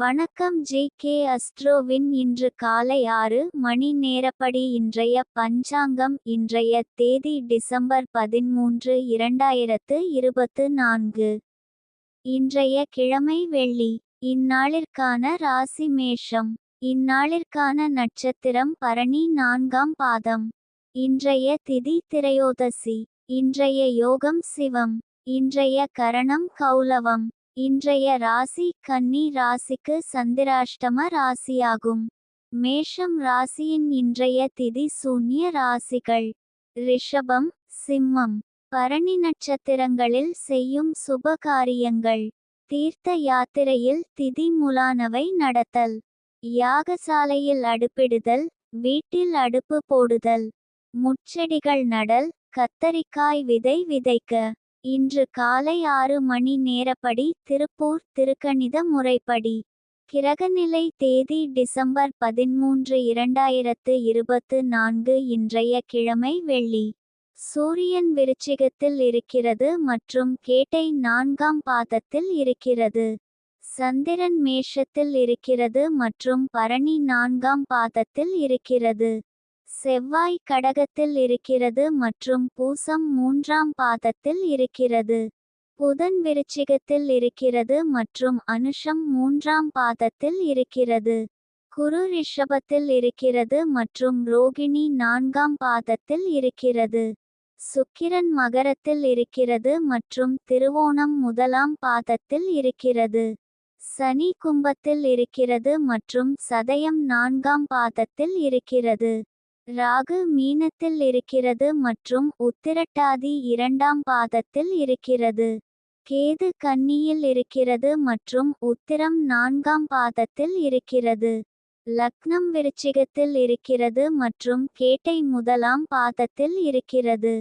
வணக்கம் J K அஸ்ட்ரோவின். இன்று காலை ஆறு மணி நேரப்படி இன்றைய பஞ்சாங்கம் இன்றைய தேதி டிசம்பர் பதிமூன்று இரண்டாயிரத்து இருபத்து நான்கு. இன்றைய கிழமை வெள்ளி இந்நாளிற்கான ராசி மேஷம் இந்நாளிற்கான நட்சத்திரம் பரணி நான்காம் பாதம். இன்றைய திதி திரையோதசி இன்றைய யோகம் சிவம் இன்றைய கரணம் கௌலவம் இன்றைய ராசி கன்னி ராசிக்கு சந்திராஷ்டம ராசியாகும். மேஷம் ராசியின் இன்றைய திதி சூன்ய ராசிகள். ரிஷபம் சிம்மம். பரணி நட்சத்திரங்களில் செய்யும் சுப காரியங்கள் தீர்த்த யாத்திரையில் திதி முலானவை நடத்தல். யாகசாலையில் அடுப்பிடுதல் வீட்டில் அடுப்பு போடுதல். முட்செடிகள் நடல் கத்தரிக்காய் விதை விதைக்க. இன்று காலை ஆறு மணி நேரப்படி திருப்பூர் திருக்கணித முறைப்படி. கிரகநிலை தேதி டிசம்பர் பதிமூன்று இரண்டாயிரத்து இருபத்து நான்கு இன்றைய கிழமை வெள்ளி. சூரியன் விருச்சிகத்தில் இருக்கிறது மற்றும் கேட்டை நான்காம் பாதத்தில் இருக்கிறது. சந்திரன் மேஷத்தில் இருக்கிறது மற்றும் பரணி நான்காம் பாதத்தில் இருக்கிறது. செவ்வாய் கடகத்தில் இருக்கிறது மற்றும் பூசம் மூன்றாம் பாதத்தில் இருக்கிறது. புதன் விருச்சிகத்தில் இருக்கிறது மற்றும் அனுஷம் மூன்றாம் பாதத்தில் இருக்கிறது. குரு ரிஷபத்தில் இருக்கிறது மற்றும் ரோகிணி நான்காம் பாதத்தில் இருக்கிறது. சுக்கிரன் மகரத்தில் இருக்கிறது மற்றும் திருவோணம் முதலாம் பாதத்தில் இருக்கிறது. சனி கும்பத்தில் இருக்கிறது மற்றும் சதயம் நான்காம் பாதத்தில் இருக்கிறது. ராகு மீனத்தில் இருக்கிறது மற்றும் உத்திரட்டாதி இரண்டாம் பாதத்தில் இருக்கிறது. கேது கன்னியில் இருக்கிறது மற்றும் உத்திரம் நான்காம் பாதத்தில் இருக்கிறது. லக்னம் விருச்சிகத்தில் இருக்கிறது மற்றும் கேட்டை முதலாம் பாதத்தில் இருக்கிறது.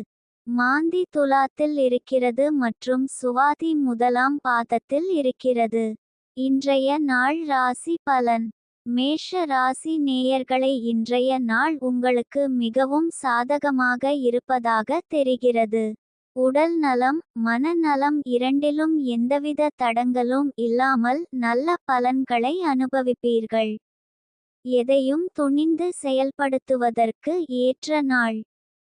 மாந்தி துலாத்தில் இருக்கிறது மற்றும் சுவாதி முதலாம் பாதத்தில் இருக்கிறது. இன்றைய நாள் ராசி பலன். மேஷ ராசி நேயர்களை இன்றைய நாள் உங்களுக்கு மிகவும் சாதகமாக இருப்பதாக தெரிகிறது. உடல் நலம் மனநலம் இரண்டிலும் எந்தவித தடங்களும் இல்லாமல் நல்ல பலன்களை அனுபவிப்பீர்கள். எதையும் துணிந்து செயல்படுத்துவதற்கு ஏற்ற நாள்.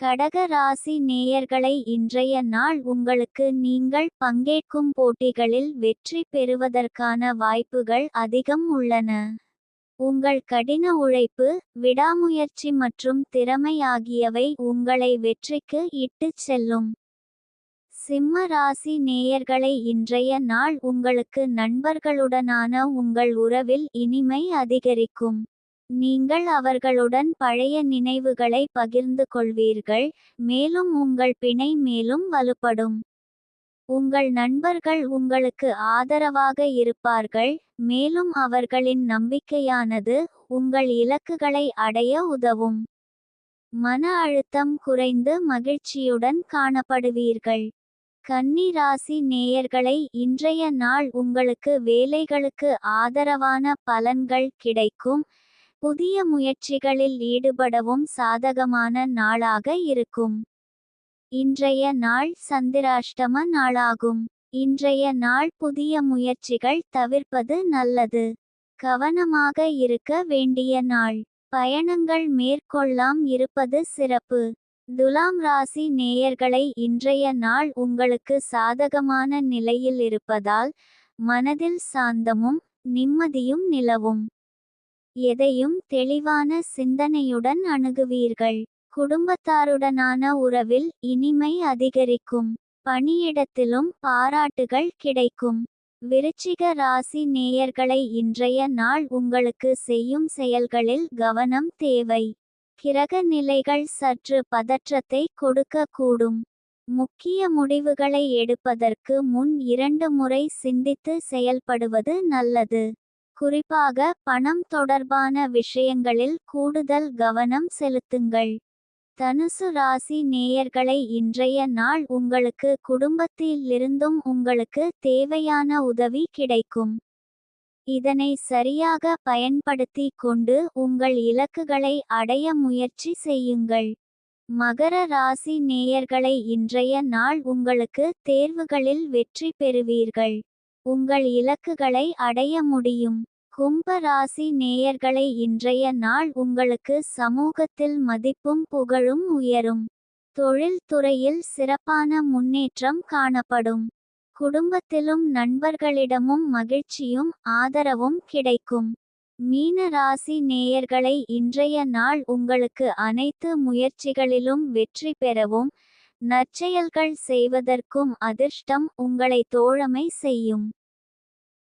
கடக ராசி நேயர்களை இன்றைய நாள் உங்களுக்கு நீங்கள் பங்கேற்கும் போட்டிகளில் வெற்றி பெறுவதற்கான வாய்ப்புகள் அதிகம் உள்ளன. உங்கள் கடின உழைப்பு விடாமுயற்சி மற்றும் திறமை ஆகியவை உங்களை வெற்றிக்கு இட்டுச் செல்லும். சிம்ம ராசி நேயர்களை இன்றைய நாள் உங்களுக்கு நண்பர்களுடனான உங்கள் உறவில் இனிமை அதிகரிக்கும். நீங்கள் அவர்களுடன் பழைய நினைவுகளை பகிர்ந்து கொள்வீர்கள் மேலும் உங்கள் பிணை மேலும் வலுப்படும். உங்கள் நண்பர்கள் உங்களுக்கு ஆதரவாக இருப்பார்கள் மேலும் அவர்களின் நம்பிக்கையானது உங்கள் இலக்குகளை அடைய உதவும். மன அழுத்தம் குறைந்து மகிழ்ச்சியுடன் காணப்படுவீர்கள். கன்னி ராசி நேயர்களை இன்றைய நாள் உங்களுக்கு வேலைகளுக்கு ஆதரவான பலன்கள் கிடைக்கும் புதிய முயற்சிகளில் ஈடுபடவும் சாதகமான நாளாக இருக்கும். இன்றைய நாள் சந்திராஷ்டம நாளாகும். இன்றைய நாள் புதிய முயற்சிகள் தவிர்ப்பது நல்லது. கவனமாக இருக்க வேண்டிய நாள். பயணங்கள் மேற்கொள்ளாம் இருப்பது சிறப்பு. துலாம் ராசி நேயர்களை இன்றைய நாள் உங்களுக்கு சாதகமான நிலையில் இருப்பதால் மனதில் சாந்தமும் நிம்மதியும் நிலவும். எதையும் தெளிவான சிந்தனையுடன் அணுகுவீர்கள். குடும்பத்தாருடனான உறவில் இனிமை அதிகரிக்கும். பணியிடத்திலும் பாராட்டுகள் கிடைக்கும். விருச்சிக ராசி நேயர்களை இன்றைய நாள் உங்களுக்கு செய்யும் செயல்களில் கவனம் தேவை. கிரக நிலைகள் சற்று பதற்றத்தை கொடுக்கக்கூடும். முக்கிய முடிவுகளை எடுப்பதற்கு முன் இரண்டு முறை சிந்தித்து செயல்படுவது நல்லது. குறிப்பாக பணம் தொடர்பான விஷயங்களில் கூடுதல் கவனம் செலுத்துங்கள். தனுசு ராசி நேயர்களை இன்றைய நாள் உங்களுக்கு குடும்பத்திலிருந்தும் உங்களுக்கு தேவையான உதவி கிடைக்கும். இதனை சரியாக பயன்படுத்தி கொண்டு உங்கள் இலக்குகளை அடைய முயற்சி செய்யுங்கள். மகர ராசி நேயர்களை இன்றைய நாள் உங்களுக்கு தேர்வுகளில் வெற்றி பெறுவீர்கள். உங்கள் இலக்குகளை அடைய முடியும். கும்ப ராசி நேயர்களை இன்றைய நாள் உங்களுக்கு சமூகத்தில் மதிப்பும் புகழும் உயரும். தொழில்துறையில் சிறப்பான முன்னேற்றம் காணப்படும். குடும்பத்திலும் நண்பர்களிடமும் மகிழ்ச்சியும் ஆதரவும் கிடைக்கும். மீன ராசி நேயர்களை இன்றைய நாள் உங்களுக்கு அனைத்து முயற்சிகளிலும் வெற்றி பெறவும் நற்செயல்கள் செய்வதற்கும் அதிர்ஷ்டம் உங்களை தோழமை செய்யும்.